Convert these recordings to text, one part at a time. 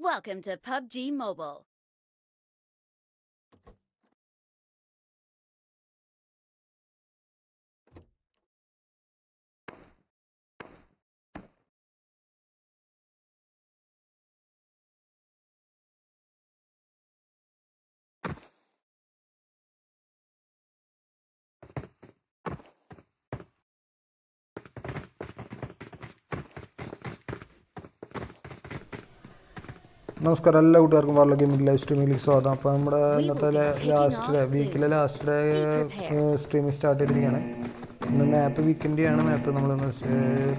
Welcome to PUBG Mobile. നമസ്കാരം എല്ലാ കൂട്ടുകാർക്കും വാർലോ ഗെയിമിംഗ് ലൈവ് സ്ട്രീമിംഗിലേക്ക് സ്വാഗതം. അപ്പോൾ നമ്മുടെ ഇന്നത്തെ ലാസ്റ്റ് ഡേ വീക്കിലെ ലാസ്റ്റ് ഡേ സ്ട്രീമിംഗ് സ്റ്റാർട്ട് ചെയ്തിരിക്കുകയാണ്. ഇന്ന് മാപ്പ് വീക്കെൻഡ് ആണ് മാപ്പ് നമ്മൾ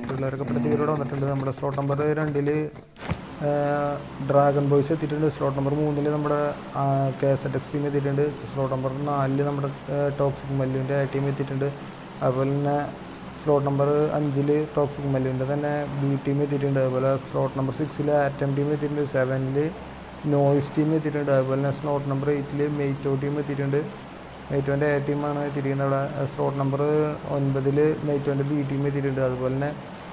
പിള്ളേരൊക്കെ പ്രതികരോടെ വന്നിട്ടുണ്ട്. നമ്മുടെ സ്ലോട്ട് നമ്പർ രണ്ടിൽ ഡ്രാഗൺ ബോയ്സ് എത്തിയിട്ടുണ്ട്. സ്ലോട്ട് നമ്പർ മൂന്നിൽ നമ്മുടെ K S eight X team എത്തിയിട്ടുണ്ട്. സ്ലോട്ട് നമ്പർ നാലിൽ നമ്മുടെ ടോക്സിക് മല്ലുവിന്റെ ടീം എത്തിയിട്ടുണ്ട്. അതുപോലെ തന്നെ സ്ലോട്ട് നമ്പർ അഞ്ചിൽ ടോക്സിക് മല്ലുവിന്റെ തന്നെ ബി ടീം എത്തിയിട്ടുണ്ട്. അതുപോലെ സ്ലോട്ട് നമ്പർ സിക്സിൽ ആറ്റം ടീം എത്തിയിട്ടുണ്ട്. സെവനിൽ നോയിസ് ടീം എത്തിയിട്ടുണ്ട്. അതുപോലെ തന്നെ സ്ലോട്ട് നമ്പർ എയ്റ്റിൽ മെയ്റ്റോ ടീം എത്തിയിട്ടുണ്ട്. മെയ്റ്റോന്റെ എ ടീമാണ് എത്തിയിരിക്കുന്നത് അവിടെ. സ്ലോട്ട് നമ്പർ ഒൻപതിൽ മെയ്റ്റോന്റെ ബി ടീം എത്തിയിട്ടുണ്ട്. അതുപോലെ തന്നെ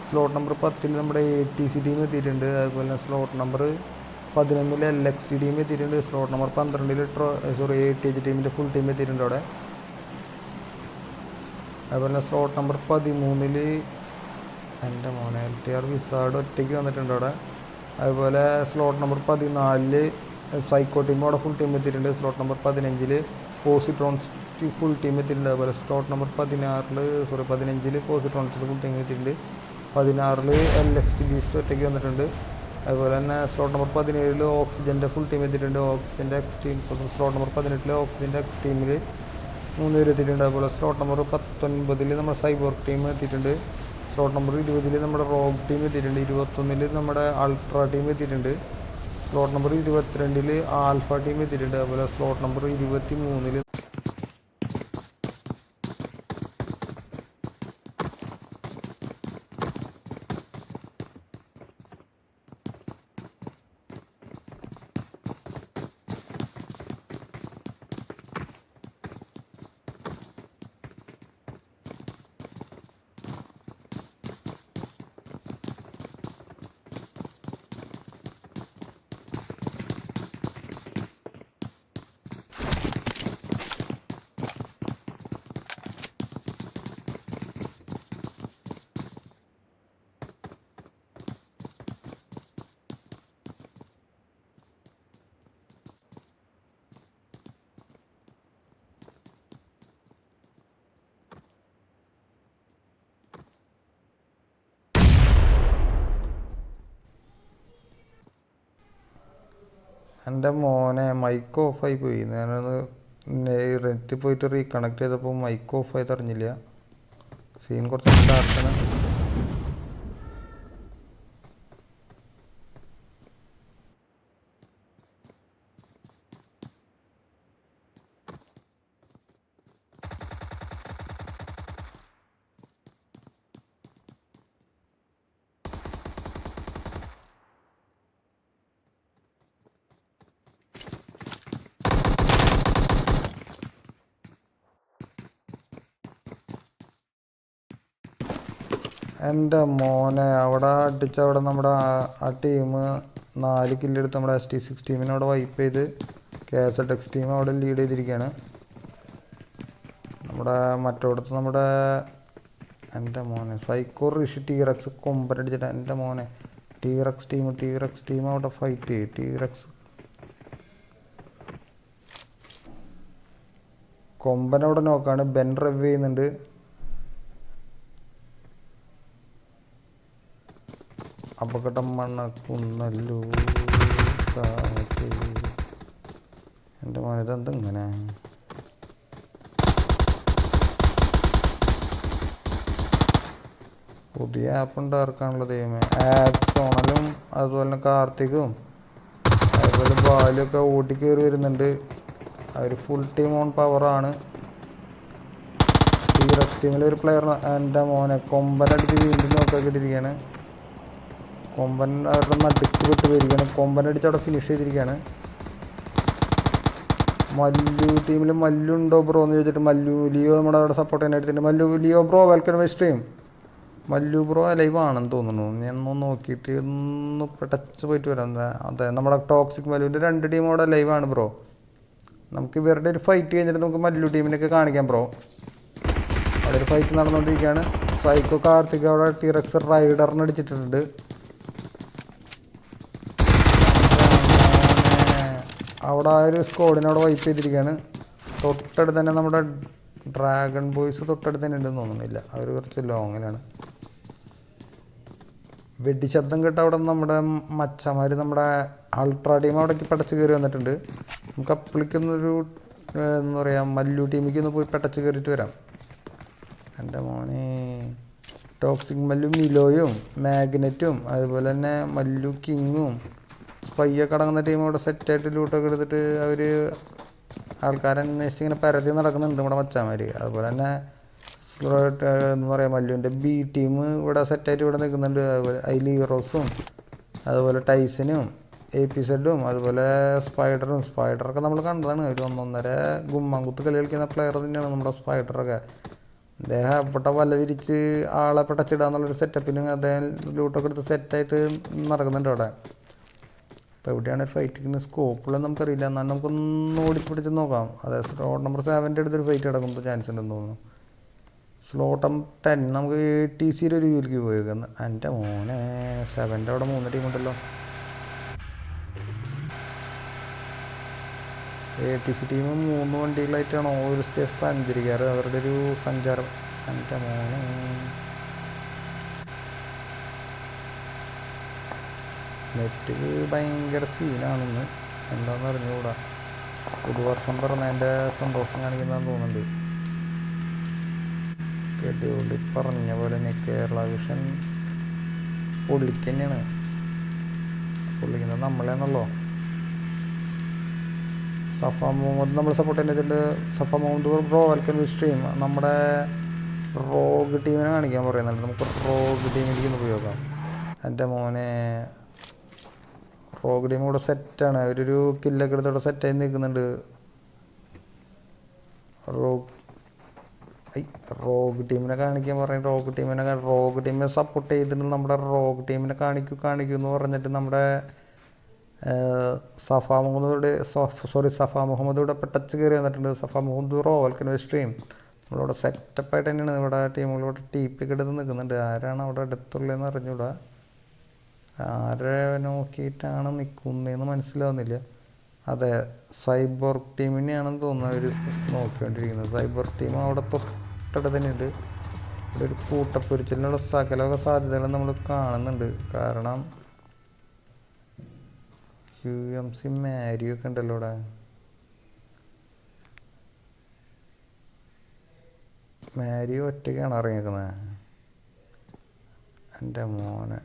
സ്ലോട്ട് നമ്പർ പത്തിൽ നമ്മുടെ എ ടി സി ടീം എത്തിയിട്ടുണ്ട്. അതുപോലെ തന്നെ സ്ലോട്ട് നമ്പർ പതിനൊന്നിൽ എൽ എക്സ് ടി ടീം എത്തിയിട്ടുണ്ട്. സ്ലോട്ട് നമ്പർ പന്ത്രണ്ടിൽ ട്രോ സോറി എ ടി എച്ച് ടീമിന്റെ ഫുൾ ടീം എത്തിയിട്ടുണ്ട് അവിടെ. അതുപോലെ സ്ലോട്ട് നമ്പർ പതിമൂന്നിൽ എന്റെ മോനെ എൽ ടി ആർ വിസാർഡ് ഒറ്റയ്ക്ക് വന്നിട്ടുണ്ട് അവിടെ. അതുപോലെ സ്ലോട്ട് നമ്പർ പതിനാലിൽ സൈക്കോ ടീം അവിടെ ഫുൾ ടീം എത്തിയിട്ടുണ്ട്. സ്ലോട്ട് നമ്പർ പതിനഞ്ചിൽ പോസിട്രോൺസ് ഫുൾ ടീം എത്തിയിട്ടുണ്ട്. അതുപോലെ സ്ലോട്ട് നമ്പർ പതിനാറിൽ സോറി പതിനഞ്ചിൽ പോസിട്രോൺസിൽ ഫുൾ ടീം എത്തിയിട്ടുണ്ട്. പതിനാറിൽ എൽ എക്സ് ടി ബീസ്റ്റ് ഒറ്റയ്ക്ക് വന്നിട്ടുണ്ട്. അതുപോലെ തന്നെ സ്ലോട്ട് നമ്പർ പതിനേഴിൽ ഓക്സിജന്റെ ഫുൾ ടീം എത്തിയിട്ടുണ്ട്. ഓക്സിജന്റെ എക്സ് ടീം സ്ലോട്ട് നമ്പർ പതിനെട്ടിൽ ഓക്സിജന്റെ എക്സ് ടീമിൽ മൂന്ന് പേര് എത്തിയിട്ടുണ്ട്. അതുപോലെ സ്ലോട്ട് നമ്പർ പത്തൊൻപതിൽ നമ്മുടെ സൈബർ ടീം എത്തിയിട്ടുണ്ട്. സ്ലോട്ട് നമ്പർ ഇരുപതിൽ നമ്മുടെ റോബ് ടീം എത്തിയിട്ടുണ്ട്. ഇരുപത്തൊന്നിൽ നമ്മുടെ അൾട്ര ടീം എത്തിയിട്ടുണ്ട്. സ്ലോട്ട് നമ്പർ ഇരുപത്തിരണ്ടിൽ ആൽഫ ടീം എത്തിയിട്ടുണ്ട്. അതുപോലെ സ്ലോട്ട് നമ്പർ ഇരുപത്തി മൂന്നിൽ എന്റെ മോനെ മൈക്ക് ഓഫായി പോയി. ഞാനൊന്ന് നെറ്റ് പോയിട്ട് റീകണക്ട് ചെയ്തപ്പോൾ മൈക്ക് ഓഫായി അറിഞ്ഞില്ല സീൻ കുറച്ച് ഡാർക്കാണ് എന്റെ മോനെ അവിടെ അടിച്ച അവിടെ നമ്മുടെ ആ- ടീം നാല് കില്ലെടുത്ത് നമ്മുടെ എസ് ടി സിക്സ് ടീമിനെ അവിടെ വൈപ്പ് ചെയ്ത് K S L X team അവിടെ ലീഡ് ചെയ്തിരിക്കുകയാണ്. നമ്മുടെ മറ്റോടത്ത് നമ്മുടെ എന്റെ മോനെ സൈക്കോ ഋഷി ടീറക്സ് കൊമ്പനടിച്ചിട്ട് എന്റെ മോനെ T rex team T rex team അവിടെ ഫൈറ്റ് ചെയ്യും ടീറക്സ് കൊമ്പൻ അവിടെ നോക്കാണ് ബെൻ റവ് ചെയ്യുന്നുണ്ട്. അപകടം മണക്കുന്നല്ലോ. കാറ്റ്. എന്റെ മോനെ ഇതെന്താ ഇങ്ങനെ പുതിയ ആപ്പ് ഉണ്ട് ആർക്കാണുള്ള ദൈവമേ. സോണലും അതുപോലെ തന്നെ കാർത്തികും. അതുപോലെ ബാലുമൊക്കെ ഓടി കയറി വരുന്നുണ്ട് അവർ ഫുൾ ടീം ഓൺ പവറാണ് റെഡ് ടീമിലെ ഒരു പ്ലെയർ എന്റെ മോനെ കൊമ്പനടിച്ച് വീണ്ടും നോക്കിയിട്ടിരിക്കുകയാണ് കൊമ്പൻ അവരുടെ നടുക്ക് വിട്ട് വരികയാണ്. കൊമ്പൻ അടിച്ച് അവിടെ ഫിനിഷ് ചെയ്തിരിക്കുകയാണ്. മല്ലു ടീമിൽ മല്ലു ഉണ്ടോ ബ്രോ എന്ന് ചോദിച്ചിട്ട് മല്ലു ലിയോ നമ്മുടെ അവിടെ സപ്പോർട്ട് എടുത്തിട്ടുണ്ട്. Mallu Leo bro welcome my stream Mallu bro live ആണെന്ന് തോന്നുന്നു. ഞാൻ ഒന്ന് നോക്കിയിട്ട് ഒന്ന് ടച്ച് പോയിട്ട് വരാം. അതെ നമ്മുടെ ടോക്സിക് മല്ലുവിന്റെ രണ്ട് ടീം അവിടെ ലൈവാണ് ബ്രോ നമുക്ക് ഇവരുടെ ഒരു ഫൈറ്റ് കഴിഞ്ഞിട്ട് നമുക്ക് മല്ലു ടീമിനൊക്കെ കാണിക്കാം ബ്രോ അവിടെ ഒരു ഫൈറ്റ് നടന്നുകൊണ്ടിരിക്കുകയാണ്. സൈക്കോ കാർത്തിക് അവിടെ ടിറക്സ് റൈഡറിന് അടിച്ചിട്ടുണ്ട് അവിടെ ആ ഒരു സ്കോഡിനോട് വൈപ്പ് ചെയ്തിരിക്കുകയാണ്. തൊട്ടടുത്ത് തന്നെ നമ്മുടെ ഡ്രാഗൺ ബോയ്സ് തൊട്ടടുത്ത് തന്നെ ഉണ്ടെന്ന് തോന്നുന്നില്ല. അവർ കുറച്ച് ലോങ്ങിലാണ് വെടിശബ്ദം കേട്ട് അവിടെ നമ്മുടെ മച്ചമാർ നമ്മുടെ അൾട്രാ ടീം അവിടേക്ക് പടച്ച് കയറി വന്നിട്ടുണ്ട്. നമുക്ക് അപ്പളിക്കൊന്നൊരു എന്താ പറയുക മല്ലു ടീമിലേക്ക് ഒന്ന് പോയി പടച്ച് കയറിയിട്ട് വരാം. എന്റെ മോനെ. ടോക്സിക് മല്ലു മിലോയും മാഗ്നറ്റും അതുപോലെ തന്നെ മല്ലു കിങ്ങും സ്പയ്യൊക്കെ കടങ്ങുന്ന ടീം ഇവിടെ സെറ്റായിട്ട് ലൂട്ടൊക്കെ എടുത്തിട്ട് അവർ ആൾക്കാരെ അന്വേഷിച്ച് ഇങ്ങനെ പരതി നടക്കുന്നുണ്ട് നമ്മുടെ മച്ചാമാര് അതുപോലെ തന്നെ സ്ലോ- പറയാം മല്ലുവിന്റെ ബി ടീം ഇവിടെ സെറ്റായിട്ട് ഇവിടെ നിൽക്കുന്നുണ്ട്. അതുപോലെ അതിൽ ഹീറോസും അതുപോലെ ടൈസനും എ പി സെഡും അതുപോലെ സ്പൈഡറും. സ്പൈഡറൊക്കെ നമ്മൾ കണ്ടതാണ്. ഒരു ഒന്നൊന്നര ഗുമ്മാങ്കുത്ത് കളി കളിക്കുന്ന പ്ലെയർ തന്നെയാണ് നമ്മുടെ സ്പൈഡറൊക്കെ അദ്ദേഹം അപ്പട്ട വല വിരിച്ച് ആളെ പെട്ടച്ചിടാന്നുള്ളൊരു സെറ്റപ്പിന് അദ്ദേഹം ലൂട്ടൊക്കെ എടുത്ത് സെറ്റായിട്ട് നടക്കുന്നുണ്ട് അവിടെ. അപ്പോൾ എവിടെയാണ് ഫൈറ്റിന് സ്കോപ്പുള്ളത് നമുക്കറിയില്ല. എന്നാലും നമുക്കൊന്ന് ഓടിപ്പിടിച്ച് നോക്കാം. അതെ സ്ലോട്ട് നമ്പർ സെവന്റെ അടുത്തൊരു ഫൈറ്റ് കിടക്കുമ്പോൾ ചാൻസ് ഉണ്ടെന്ന് തോന്നുന്നു. സ്ലോട്ടം ടെൻ നമുക്ക് എ ടി സിയുടെ ഒരു ജോലിക്ക് പോയേക്കാം. എന്റെ മോനെ സെവന്റെ അവിടെ മൂന്ന് ടീം ഉണ്ടല്ലോ. എ ടി സി ടീം മൂന്ന് വണ്ടികളായിട്ടാണ് ഓരോ സ്റ്റേജ് സഞ്ചരിക്കാറ്. അവരുടെ ഒരു സഞ്ചാരം. എന്റെ മോനെ. നെറ്റ് ഭയങ്കര സീനാണെന്ന് എന്താണെന്ന് അറിഞ്ഞുകൂടാ പുതുവർഷം പറഞ്ഞതിന്റെ സന്തോഷം കാണിക്കുന്നതെന്ന് തോന്നുന്നുണ്ട്. കേട്ടുകൊണ്ട് പറഞ്ഞ പോലെ തന്നെ കേരള വിഷൻ പുള്ളിക്ക് തന്നെയാണ് പുള്ളിക്കുന്നത് നമ്മളെന്നല്ലോ സഫ മുഹമ്മദ് നമ്മൾ സപ്പോർട്ട് ചെയ്യുന്നതിൽ Safa Muhammad bro welcome stream നമ്മുടെ റോഗ് ടീമിനെ കാണിക്കാൻ പറയുന്നുണ്ട്. നമുക്ക് റോഗ് ടീമിലേക്ക് ഉപയോഗിക്കാം എന്റെ മോനെ റോഗ് കൂടെ സെറ്റാണ് അവരൊരു കില്ലൊക്കെ എടുത്തോടെ സെറ്റായി നിൽക്കുന്നുണ്ട്. റോഗ് ടീമിനെ കാണിക്കാൻ പറയും. റോഗ് ടീമിനെ റോഗ് ടീമിനെ സപ്പോർട്ട് ചെയ്തിട്ട് നമ്മുടെ റോഗ് ടീമിനെ കാണിക്കൂ കാണിക്കൂ എന്ന് പറഞ്ഞിട്ട് നമ്മുടെ സഫാ മുഹമ്മദോട് സോറി സഫ മുഹമ്മദ് ഇവിടെ ടച്ച് കയറി വന്നിട്ടുണ്ട്. Safa Muhammad bro welcome stream നമ്മളിവിടെ സെറ്റപ്പായിട്ട് തന്നെയാണ് ഇവിടെ ടീമുകളിവിടെ ടി പി ഒക്കെ എടുത്ത് നിൽക്കുന്നുണ്ട്. ആരാണ് അവിടെ അടുത്തുള്ളതെന്ന് അറിഞ്ഞൂടാ. ആരെ നോക്കിയിട്ടാണ് നിൽക്കുന്നതെന്ന് മനസ്സിലാവുന്നില്ല. അതെ സൈബർ ടീമിനെയാണെന്ന് തോന്നുന്നു അവർ നോക്കിക്കൊണ്ടിരിക്കുന്നത്. സൈബർ ടീം അവിടെ തൊട്ടടുത്ത് തന്നെ ഉണ്ട് ഇവിടെ ഒരു കൂട്ടപ്പൊരിച്ചിലുള്ള സകലമൊക്കെ സാധ്യതകൾ നമ്മൾ കാണുന്നുണ്ട്. കാരണം ക്യു എം സി മാരിയൊക്കെ ഉണ്ടല്ലോ ഇവിടെ മാരി ഒറ്റയ്ക്കാണ് ഇറങ്ങിയേക്കുന്നത് എന്റെ മോനെ.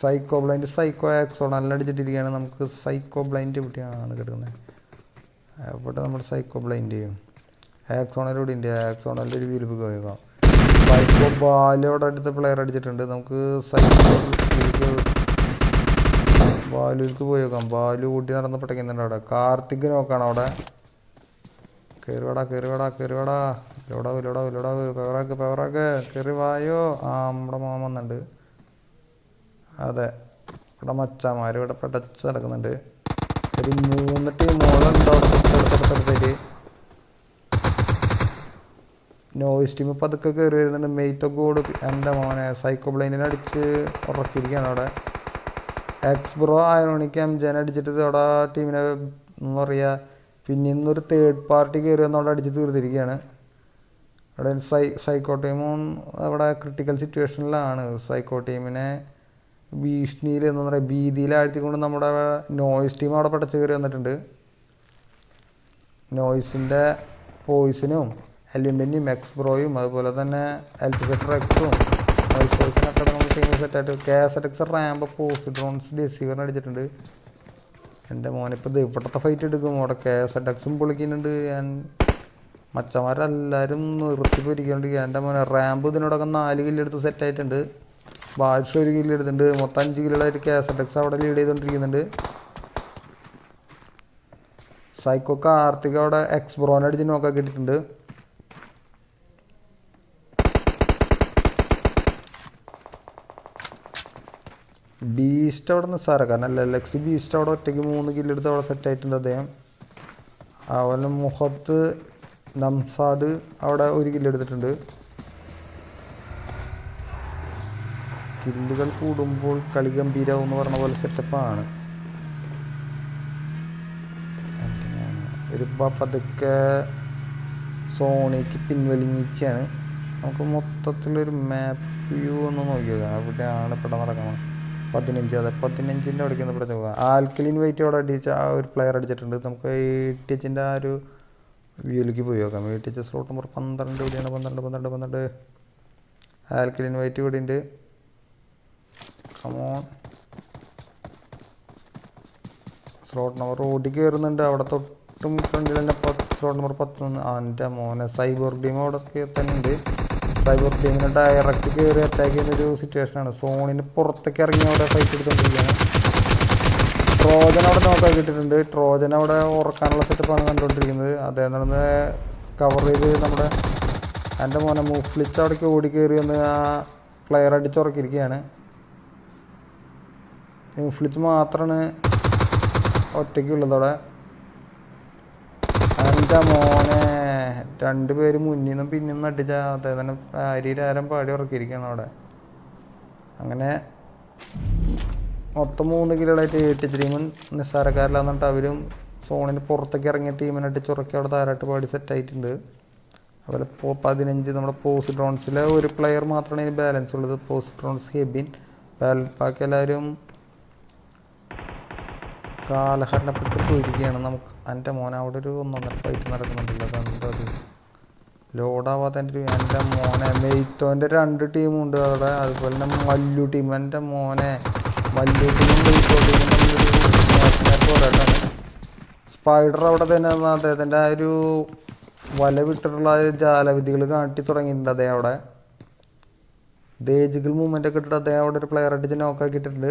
സൈക്കോ ബ്ലൈൻഡ് സൈക്കോ ആക്സോൺ നല്ല അടിച്ചിട്ടിരിക്കുകയാണ് നമുക്ക് സൈക്കോ ബ്ലൈൻഡ് എവിടെയാണ് കിടക്കുന്നത്. അവിടെ നമ്മൾ സൈക്കോ ബ്ലൈൻഡ് ചെയ്യും. ആക്സോണലൂടെ ഉണ്ട്. ആക്സോണിന്റെ ഒരു വീലിപ്പ് പോയേക്കാം സൈക്കോ ബാലോടെ അടുത്ത പ്ലെയർ അടിച്ചിട്ടുണ്ട്. നമുക്ക് സൈക്കോ ബാലുവിലേക്ക് പോയേക്കാം ബാലു കൂട്ടി നടന്ന് പടയ്ക്കുന്നുണ്ട് അവിടെ. കാർത്തിക് നോക്കാണ് അവിടെ. കയറിവാടാ കയറിവാടാ കയറിവാടാ ഇലോടാ ഇലോടാ ഇലോടാ പെവറാക്ക് പെവറാക്ക് കയറി വായോ. ആ നമ്മുടെ മോൻ വന്നിട്ടുണ്ട്. അതെ. ഇവിടെ മച്ചാമാർ ഇവിടെ പടച്ച് നടക്കുന്നുണ്ട്. ഒരു മൂന്ന് ടീമോളുണ്ട് അവിടെ നോയിസ് ടീം ഇപ്പം അതൊക്കെ കയറി വരുന്നുണ്ട്. മെയ്റ്റ് ഗോഡ് എന്റെ മോനെ സൈക്കോ ബ്ലൈൻഡിനെ അടിച്ച് ഉറക്കിയിരിക്കുകയാണ് അവിടെ. എക്സ് ബ്രോ ആയറോണിക്ക് എം ജെനെ അടിച്ചിട്ട് അവിടെ ടീമിനെ എന്താ പറയുക പിന്നെ ഇന്നൊരു തേർഡ് പാർട്ടി കയറി വന്നവിടെ അടിച്ച് തീർത്തിരിക്കുകയാണ്. അവിടെ സൈ സൈക്കോ ടീമും അവിടെ ക്രിട്ടിക്കൽ സിറ്റുവേഷനിലാണ് സൈക്കോ ടീമിനെ ഭീഷണിയിൽ എന്താ പറയുക ഭീതിയിലാഴ്ത്തിക്കൊണ്ട് നമ്മുടെ നോയ്സ് ടീം അവിടെ പടച്ച് കയറി വന്നിട്ടുണ്ട്. നോയ്സിന്റെ പോയിസനും എല്ലിന്റെയും എക്സ് ബ്രോയും അതുപോലെ തന്നെ എൽറ്റിഫെറ്റർ എക്സും നോയ്സ് പോയിസിനൊക്കെ നമ്മൾ ടീം സെറ്റായിട്ട് കെ എസ് എക്സ് റാമ്പ് പോസ്റ്റ് ഡ്രോൺസ് അടിച്ചിട്ടുണ്ട്. എന്റെ മോനിപ്പോൾ ഇവിടുത്തെ ഫൈറ്റ് എടുക്കും. അവിടെ കെ എസ് എക്സും പൊളിക്കുന്നുണ്ട്. ഞാൻ മച്ചന്മാരെല്ലാവരും നിർത്തി എന്റെ മോനെ റാമ്പ് ഇതിനോടൊക്കെ നാല് കില്ലെടുത്ത് സെറ്റായിട്ടുണ്ട് ബാദ്ഷ ഒരു കില്ല് എടുത്തിട്ടുണ്ട്. മൊത്തം അഞ്ച് കില്ലുകളായിട്ട് കെ എസ് എറ്റ് എക്സ് അവിടെ ലീഡ് ചെയ്തുകൊണ്ടിരിക്കുന്നുണ്ട് സൈക്കോ കാർത്തിക് അവിടെ എക്സ് ബ്രോൺ അടിച്ച് നോക്കാൻ കിട്ടിയിട്ടുണ്ട് ബീസ്റ്റ് അവിടെ കാരണം അല്ല എക്സ് ബീസ്റ്റ് അവിടെ ഒറ്റയ്ക്ക് മൂന്ന് കില്ലെടുത്ത് അവിടെ സെറ്റ് ആയിട്ടുണ്ട് അദ്ദേഹം. അതുപോലെ മുഹത്ത് നംസാദ് അവിടെ ഒരു കില്ലെടുത്തിട്ടുണ്ട് കില്ലുകൾ കൂടുമ്പോൾ കളി ഗംഭീരാവും എന്ന് പറഞ്ഞ പോലെ സെറ്റപ്പാണ് ഒരു പതുക്കെ സോണിക്ക് പിൻവലിഞ്ഞിരിക്കുകയാണ്. നമുക്ക് മൊത്തത്തിലൊരു മാപ്പ് വ്യൂ ഒന്ന് നോക്കിയത് അവിടെയാണ് ഇവിടെ നടക്കുന്നത്. പതിനഞ്ച് അതെ പതിനഞ്ചിന്റെ അവിടേക്ക് ഇവിടെ നോക്കാം ആൽക്കലിൻ വെയിറ്റ് അവിടെ അടിച്ച ആ ഒരു പ്ലെയർ അടിച്ചിട്ടുണ്ട്. നമുക്ക് ഈ ടി ആ ഒരു വ്യൂയിലേക്ക് പോയി നോക്കാം. ഈ ടി എച്ച് സ്ലോട്ട് നമ്പർ പന്ത്രണ്ട് ഇവിടെയാണ്. പന്ത്രണ്ട് പന്ത്രണ്ട് പന്ത്രണ്ട്. ആൽക്കലിൻ വെയിറ്റ് ഇവിടെ ഉണ്ട്. കമോൺ സ്ലോട്ട് നമ്പർ ഓടി കയറുന്നുണ്ട് അവിടെ തൊട്ടും ഫ്രണ്ടിൽ തന്നെ സ്ലോട്ട് നമ്പർ പത്തൊന്ന് ആ എന്റെ മോനെ സൈബർ ടീം അവിടെ തന്നെ ഉണ്ട് സൈബർ ടീമിനെ ഡയറക്റ്റ് കയറി അറ്റാക്ക് ചെയ്യുന്ന ഒരു സിറ്റുവേഷനാണ് സോണിന് പുറത്തേക്ക് ഇറങ്ങി അവിടെ ഫൈറ്റ് എടുത്തുകൊണ്ടിരിക്കുകയാണ് ട്രോജൻ അവിടെ നോക്കാൻ കിട്ടിയിട്ടുണ്ട് ട്രോജൻ അവിടെ ഉറക്കാനുള്ള സെറ്റപ്പാണ് കണ്ടുകൊണ്ടിരിക്കുന്നത്. അദ്ദേഹം നടന്ന് കവർ ചെയ്ത് നമ്മുടെ എന്റെ മോനെ മൂഫ്ലിച്ച് അവിടേക്ക് ഓടി കയറി വന്ന് ആ പ്ലെയർ അടിച്ചുറക്കിയിരിക്കുകയാണ്. മുഫ്ലിച്ച് മാത്രമാണ് ഒറ്റയ്ക്ക് അവിടെ എന്റെ മോനെ രണ്ടുപേര് മുന്നിൽ നിന്നും പിന്നിൽ നിന്നും അടിച്ച തന്നെ അരിരാരം പാടി ഉറക്കിയിരിക്കുകയാണ് അവിടെ. അങ്ങനെ മൊത്തം മൂന്ന് കിലോളായിട്ട് എട്ട് ടീമും നിസ്സാരക്കാരിലാന്നിട്ട് അവരും സോണിന് പുറത്തേക്ക് ഇറങ്ങിയ ടീമിനെ അടിച്ചുറക്കി അവിടെ താരാട്ട് പാടി സെറ്റായിട്ടുണ്ട് അതുപോലെ ഇപ്പോൾ പതിനഞ്ച് നമ്മുടെ പോസ്റ്റ് ഡ്രോൺസിലെ ഒരു പ്ലെയർ മാത്രമാണ് ഇനി ബാലൻസ് ഉള്ളത്. ഡ്രോൺസ് ഹെബിൻ ബാലൻസ് ബാക്കി എല്ലാവരും കാലഹരണപ്പെട്ട് പോയിരിക്കുകയാണ് നമുക്ക്. എന്റെ മോനെ അവിടെ ഒരു ഒന്നൊന്നര ഫൈറ്റ് നടക്കുന്നുണ്ടല്ലോ. അതെന്താ അത്? ലോഡാവാത്ത എന്റെ ഒരു എന്റെ മോനെ മെയ്ത്തോന്റെ രണ്ട് ടീമുണ്ട് അവിടെ അതുപോലെ തന്നെ മല്ലു ടീം എന്റെ മോനെ മല്ലു ടീമും മെയ്ത്തോ ടീമും പോരാട്ടമാണ്. സ്പൈഡർ അവിടെ തന്നെ അദ്ദേഹത്തിന്റെ ആ ഒരു വല വിട്ടിട്ടുള്ള ജാലവിധികൾ കാട്ടി തുടങ്ങിയിട്ടുണ്ട് അദ്ദേഹം അവിടെ. ദേജികൾ മൂവ്മെന്റ് ഒക്കെ ഇട്ടിട്ട് അദ്ദേഹം അവിടെ ഒരു പ്ലെയർ അടിച്ച് നോക്കാക്കിയിട്ടുണ്ട്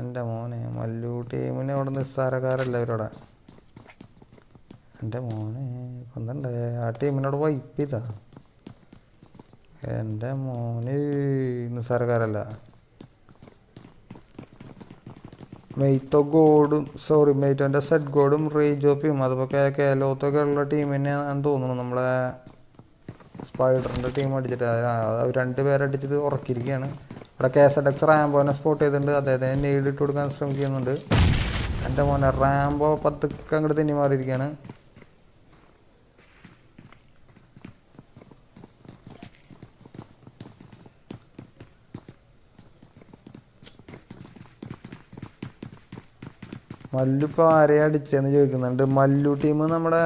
എന്റെ മോനെ മല്ലു ടീമിന് അവിടെ നിസ്സാരക്കാരല്ല ഇവരവിടെ എന്റെ മോനെ പന്ത്രണ്ട് ആ ടീമിനോട് വൈപ്പിതാ എന്റെ മോന് നിസ്സാരക്കാരല്ല. മെയ്ത്തോ ഗോഡും സോറി മെയ്റ്റോന്റെ സെറ്റ് ഗോഡും റീജോപ്പിയും അതുപോലെ കേലോത്തൊക്കെ ഉള്ള ടീമിനെയാണെന്ന് തോന്നുന്നു. നമ്മളെ സ്പൈഡറിന്റെ ടീം അടിച്ചിട്ട് അവർ രണ്ട് പേരടിച്ചത് ഉറക്കിയിരിക്കുകയാണ് ഇവിടെ കെ എസ് എഡ് എക്സ് റാംബോനെ സ്പോട്ട് ചെയ്തിട്ടുണ്ട്. അദ്ദേഹത്തെ നെയ്ഡ് ഇട്ട് കൊടുക്കാൻ ശ്രമിക്കുന്നുണ്ട്. എന്റെ മോനെ റാംബോ പതുക്കെ അങ്ങോട്ട് തിന്നി മാറിയിരിക്കുകയാണ് മല്ലു ഇപ്പോൾ അടിച്ചതെന്ന് ചോദിക്കുന്നുണ്ട്. മല്ലു ടീം നമ്മുടെ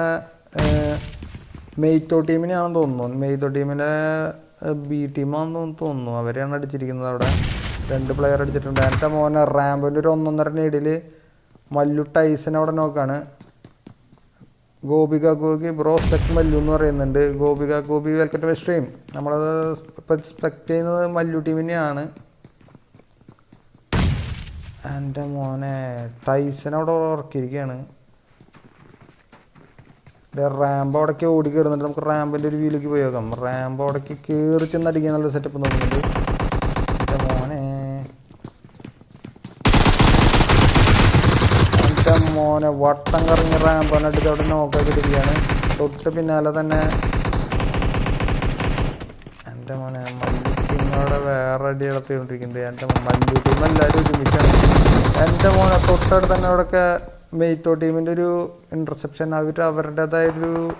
മെയ്ത്തോ ടീമിനെയാണെന്ന് തോന്നുന്നു. മെയ്ത്തോ ടീമിന്റെ ബി ടീമാണെന്ന് തോന്നുന്നു. അവരെയാണ് അടിച്ചിരിക്കുന്നത് അവിടെ. രണ്ട് പ്ലെയർ അടിച്ചിട്ടുണ്ട്. എന്റെ മോനെ റാമ്പിന്റെ ഒരു ഒന്നൊന്നര നീഡിൽ മല്ലു ടൈസൺ അവിടെ നോക്കാണ്. ഗോപിക ഗോപി ബ്രോ സ്പെക്ട് മല്ലു എന്ന് പറയുന്നുണ്ട്. ഗോപിക ഗോപി വെൽക്കറ്റ് സ്ട്രീം നമ്മളത് ഇപ്പം സ്പെക്ട് ചെയ്യുന്നത് മല്ലു ടീമിനെയാണ് എന്റെ മോനെ ടൈസൺ അവിടെ ഉറക്കിയിരിക്കുകയാണ്. റാമ്പ് അവിടേക്ക് ഓടി കയറുന്നുണ്ട് നമുക്ക് റാമ്പിന്റെ ഒരു വീലേക്ക് പോയി നോക്കാം റാമ്പ് അവിടേക്ക് കയറി ചെന്ന് അടിക്കാൻ നല്ല സെറ്റപ്പ് തോന്നുന്നുണ്ട് മോനെ. എന്റെ മോനെ വട്ടം കറങ്ങി റാമ്പാനടിച്ച് അവിടെ നോക്കാക്കിട്ടിരിക്കുകയാണ് തൊട്ട് പിന്നാലെ തന്നെ എന്റെ മോനെ മല്ലു ടീമോടെ വേറെ അടി നടത്തിക്കൊണ്ടിരിക്കുന്നത് എന്റെ മല്ലു ടീം എല്ലാവരും ഒരുമിച്ചാണ്. എന്റെ മോനെ തൊട്ടടുത്ത് തന്നെ അവിടെയൊക്കെ മെയ്ത്തോ ടീമിന്റെ ഒരു ഇന്റർസെപ്ഷൻ അവർ അവരുടേതായൊരു